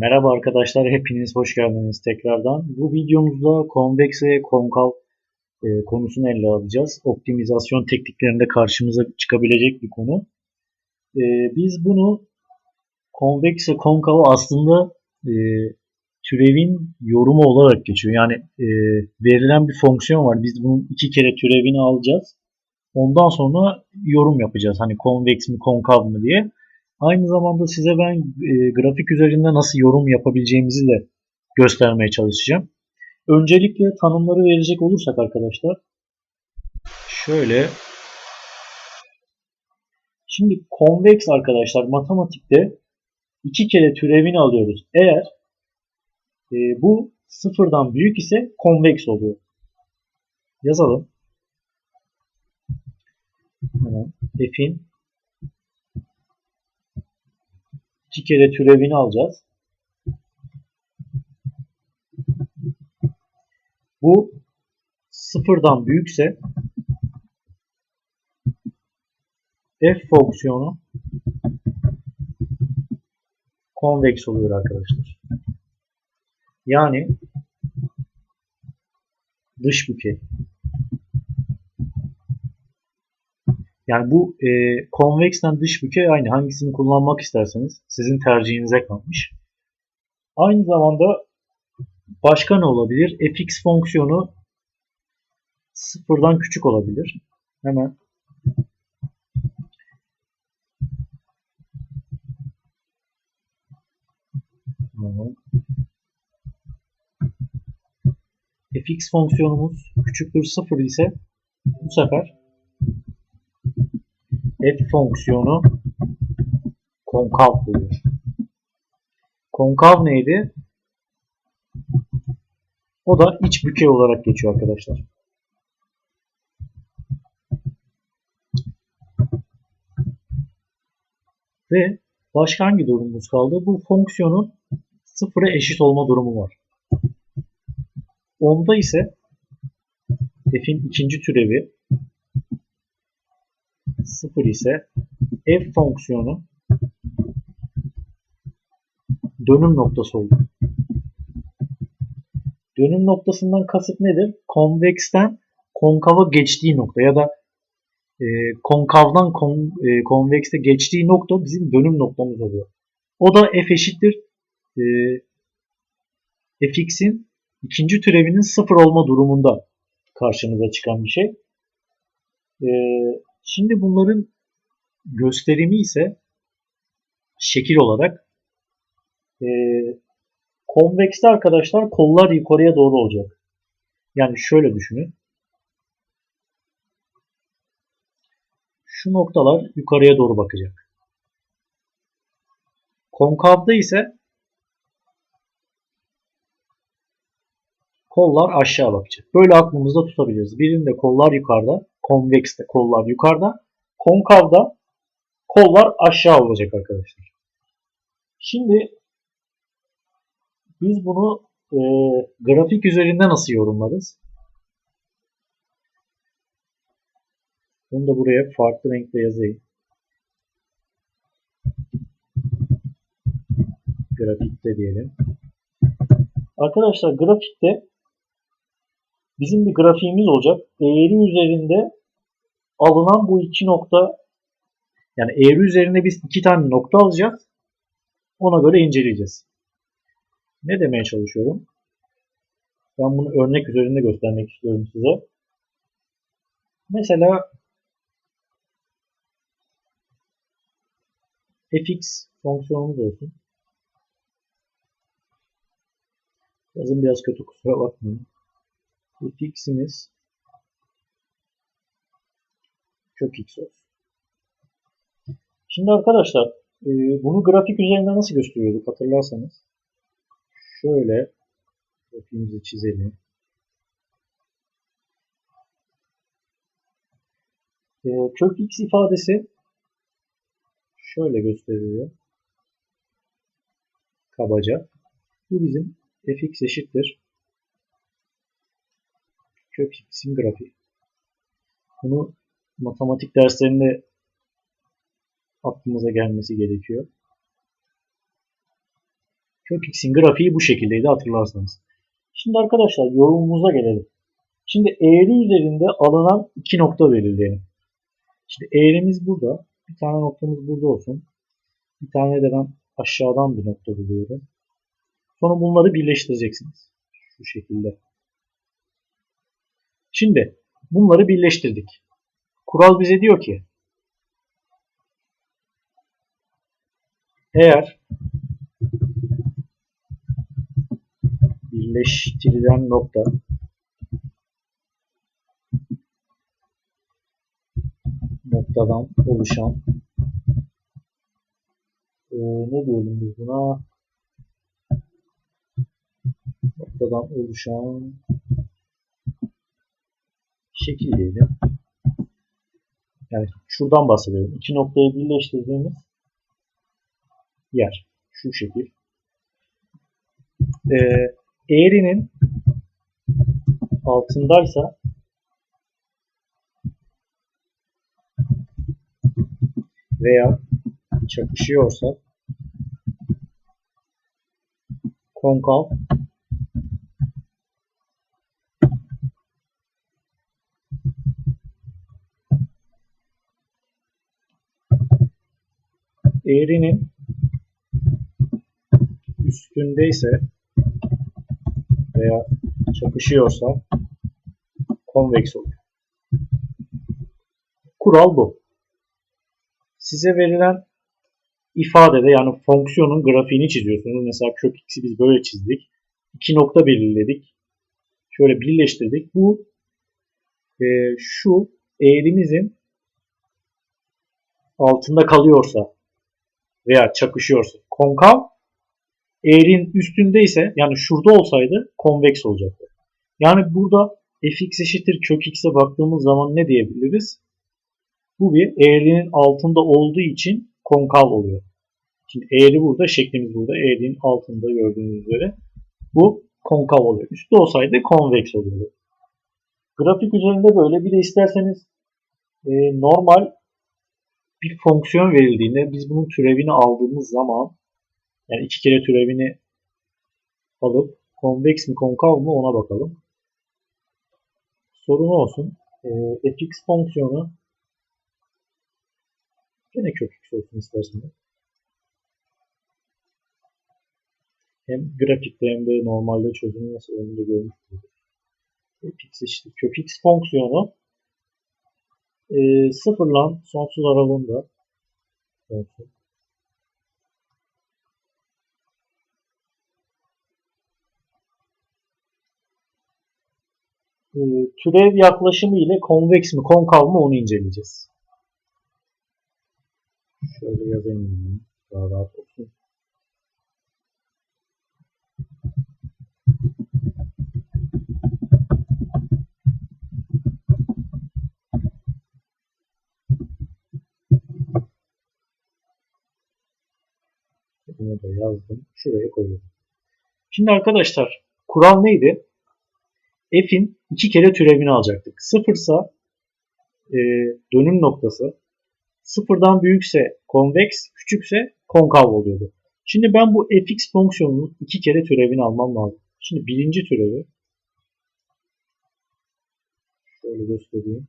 Merhaba arkadaşlar, hepiniz hoş geldiniz tekrardan. Bu videomuzda konveks ve konkav e, konusunu ele alacağız. Optimizasyon tekniklerinde karşımıza çıkabilecek bir konu. E, biz bunu konveks ve konkav aslında e, türevin yorumu olarak geçiyor. Yani e, verilen bir fonksiyon var. Biz bunun iki kere türevini alacağız. Ondan sonra yorum yapacağız. Hani konveks mi konkav mı diye. Aynı zamanda size ben e, grafik üzerinde nasıl yorum yapabileceğimizi de göstermeye çalışacağım. Öncelikle tanımları verecek olursak arkadaşlar şöyle şimdi konveks arkadaşlar matematikte iki kere türevini alıyoruz. Eğer e, bu sıfırdan büyük ise konveks oluyor. Yazalım. Hemen f'in iki kere türevini alacağız. Bu sıfırdan büyükse f fonksiyonu konveks oluyor arkadaşlar. Yani dış bükey. Yani bu e, konveksten dış bükey aynı. Hangisini kullanmak isterseniz sizin tercihinize kalmış. Aynı zamanda başka ne olabilir? fx fonksiyonu sıfırdan küçük olabilir. Hemen fx fonksiyonumuz küçüktür sıfır ise bu sefer f fonksiyonu konkav oluyor. Konkav neydi? O da iç bükey olarak geçiyor arkadaşlar. Ve başka hangi durumumuz kaldı? Bu fonksiyonun sıfıra eşit olma durumu var. Onda ise f'in ikinci türevi 0 ise f fonksiyonu dönüm noktası olur. Dönüm noktasından kasıt nedir? Konveksten konkava geçtiği nokta ya da e, konkavdan kon, e, konvekse geçtiği nokta bizim dönüm noktamız oluyor. O da f eşittir e, fx'in ikinci türevinin sıfır olma durumunda karşımıza çıkan bir şey. E, Şimdi bunların gösterimi ise şekil olarak e, konvekste arkadaşlar kollar yukarıya doğru olacak. Yani şöyle düşünün. Şu noktalar yukarıya doğru bakacak. Konkavda ise kollar aşağı bakacak. Böyle aklımızda tutabiliriz. Birinde kollar yukarıda, konvekste kollar yukarıda, konkavda kollar aşağı olacak arkadaşlar. Şimdi biz bunu e, grafik üzerinde nasıl yorumlarız? Bunu da buraya farklı renkle yazayım. Grafikte diyelim. Arkadaşlar grafikte bizim bir grafiğimiz olacak. Eğri üzerinde alınan bu iki nokta yani eğri üzerinde biz iki tane nokta alacağız. Ona göre inceleyeceğiz. Ne demeye çalışıyorum? Ben bunu örnek üzerinde göstermek istiyorum size. Mesela fx fonksiyonumuz olsun. Yazım biraz kötü kusura bakmayın fx'imiz kök x olsun. Şimdi arkadaşlar e, bunu grafik üzerinde nasıl gösteriyorduk hatırlarsanız. Şöyle grafiğimizi çizelim. E, kök x ifadesi şöyle gösteriliyor. Kabaca. Bu bizim fx eşittir kök x'in grafiği. Bunu matematik derslerinde aklımıza gelmesi gerekiyor. Kök x'in grafiği bu şekildeydi hatırlarsanız. Şimdi arkadaşlar yorumumuza gelelim. Şimdi eğri üzerinde alınan iki nokta belirleyelim. Şimdi eğrimiz burada. Bir tane noktamız burada olsun. Bir tane de ben aşağıdan bir nokta buluyorum. Sonra bunları birleştireceksiniz. Şu şekilde. Şimdi bunları birleştirdik. Kural bize diyor ki eğer birleştirilen nokta noktadan oluşan e, ne diyelim biz buna noktadan oluşan şekil diyelim. Yani şuradan bahsediyorum. İki noktayı birleştirdiğimiz yer. Şu şekil. Ee, eğrinin altındaysa veya çakışıyorsa konkav eğrinin üstündeyse veya çakışıyorsa konveks olur. Kural bu. Size verilen ifadede yani fonksiyonun grafiğini çiziyorsunuz. Mesela kök x'i biz böyle çizdik. İki nokta belirledik. Şöyle birleştirdik. Bu e, şu eğrimizin altında kalıyorsa veya çakışıyorsa konkav eğrinin üstündeyse yani şurada olsaydı konveks olacaktı. Yani burada fx eşittir kök x'e baktığımız zaman ne diyebiliriz? Bu bir eğrinin altında olduğu için konkav oluyor. Şimdi eğri burada, şeklimiz burada. Eğrinin altında gördüğünüz üzere. Bu konkav oluyor. Üstte olsaydı konveks oluyordu. Grafik üzerinde böyle. Bir de isterseniz e, normal bir fonksiyon verildiğinde biz bunun türevini aldığımız zaman yani iki kere türevini alıp konveks mi konkav mı ona bakalım. Sorun olsun. E, fx fonksiyonu gene kök x olsun isterseniz. Hem grafikte hem de normalde çözümü nasıl önünde görmüşsünüz. fx eşittir kök x fonksiyonu e, sıfırla sonsuz aralığında olsun. E, türev yaklaşımı ile konveks mi konkav mı onu inceleyeceğiz. Şöyle yazayım daha rahat olsun. Bunu da yazdım. Şuraya koyuyorum. Şimdi arkadaşlar kural neydi? F'in iki kere türevini alacaktık. Sıfırsa e, dönüm noktası, sıfırdan büyükse konveks, küçükse konkav oluyordu. Şimdi ben bu fx fonksiyonunun iki kere türevini almam lazım. Şimdi birinci türevi şöyle göstereyim.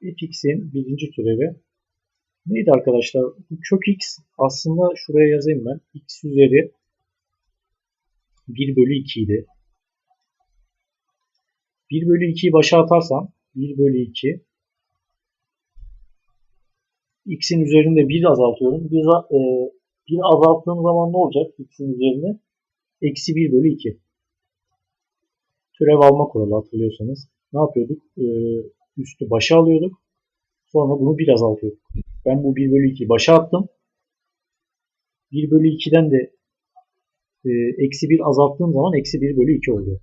fx'in birinci türevi neydi arkadaşlar? Bu kök x aslında şuraya yazayım ben. x üzeri 1 bölü 2 idi. 1 bölü 2'yi başa atarsam 1 bölü 2 x'in üzerinde 1 azaltıyorum. 1, e, 1 azalttığım zaman ne olacak x'in üzerine? Eksi 1 bölü 2. Türev alma kuralı hatırlıyorsanız. Ne yapıyorduk? E, üstü başa alıyorduk. Sonra bunu 1 azaltıyorduk. Ben bu 1 bölü 2'yi başa attım. 1 bölü 2'den de e, eksi 1 azalttığım zaman eksi 1 bölü 2 oluyor.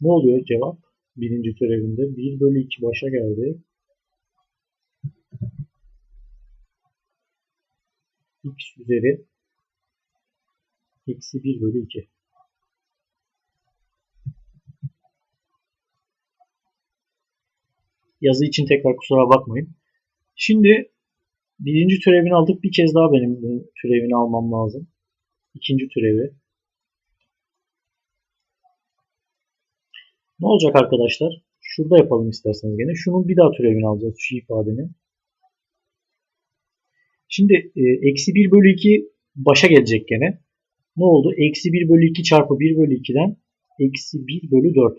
Ne oluyor cevap? Birinci türevinde 1 bölü 2 başa geldi. x üzeri eksi 1 bölü 2. Yazı için tekrar kusura bakmayın. Şimdi birinci türevini aldık. Bir kez daha benim türevini almam lazım. ikinci türevi. Ne olacak arkadaşlar? Şurada yapalım isterseniz gene. Şunun bir daha türevini alacağız şu ifadenin. Şimdi e, eksi 1 bölü 2 başa gelecek gene. Ne oldu? Eksi 1 bölü 2 çarpı 1 bölü 2'den eksi 1 bölü 4.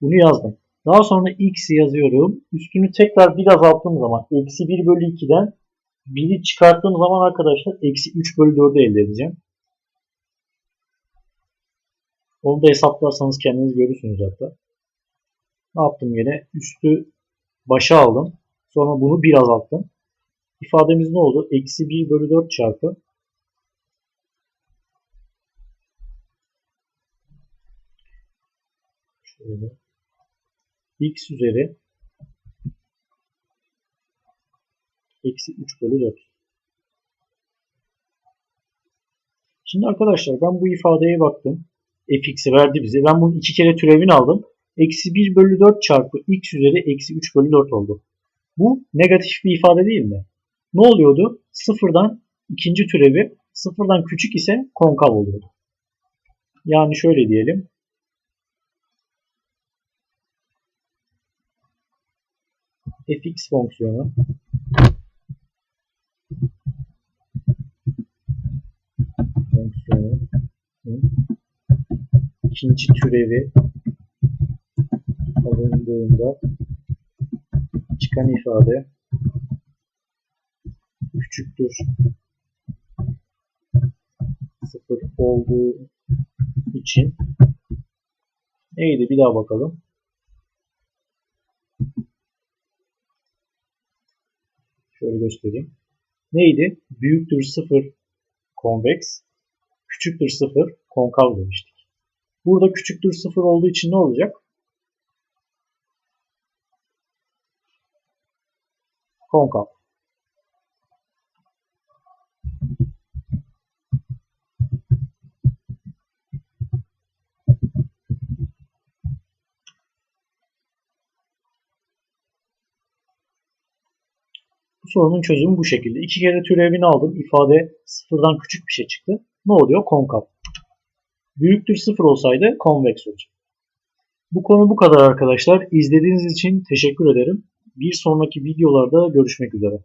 Bunu yazdım. Daha sonra x'i yazıyorum. Üstünü tekrar bir azalttığım zaman eksi 1 bölü 2'den 1'i çıkarttığım zaman arkadaşlar eksi 3 bölü 4'ü elde edeceğim. Onu da hesaplarsanız kendiniz görürsünüz hatta. Ne yaptım yine? Üstü başa aldım. Sonra bunu 1 azalttım. İfademiz ne oldu? Eksi 1 bölü 4 çarpı şöyle x üzeri eksi 3 bölü 4. Şimdi arkadaşlar ben bu ifadeye baktım. fx'i verdi bize. Ben bunun iki kere türevini aldım. Eksi 1 bölü 4 çarpı x üzeri eksi 3 bölü 4 oldu. Bu negatif bir ifade değil mi? Ne oluyordu? Sıfırdan ikinci türevi sıfırdan küçük ise konkav oluyordu. Yani şöyle diyelim. Fx fonksiyonu. Fonksiyonu. İkinci türevi alındığında çıkan ifade küçüktür. Sıfır olduğu için neydi? Bir daha bakalım. Şöyle göstereyim. Neydi? Büyüktür sıfır konveks, küçüktür sıfır konkav demiştik. Burada küçüktür sıfır olduğu için ne olacak? Konkav. Sorunun çözümü bu şekilde. İki kere türevini aldım. İfade sıfırdan küçük bir şey çıktı. Ne oluyor? Konkav. Büyüktür sıfır olsaydı konveks olacak. Bu konu bu kadar arkadaşlar. İzlediğiniz için teşekkür ederim. Bir sonraki videolarda görüşmek üzere.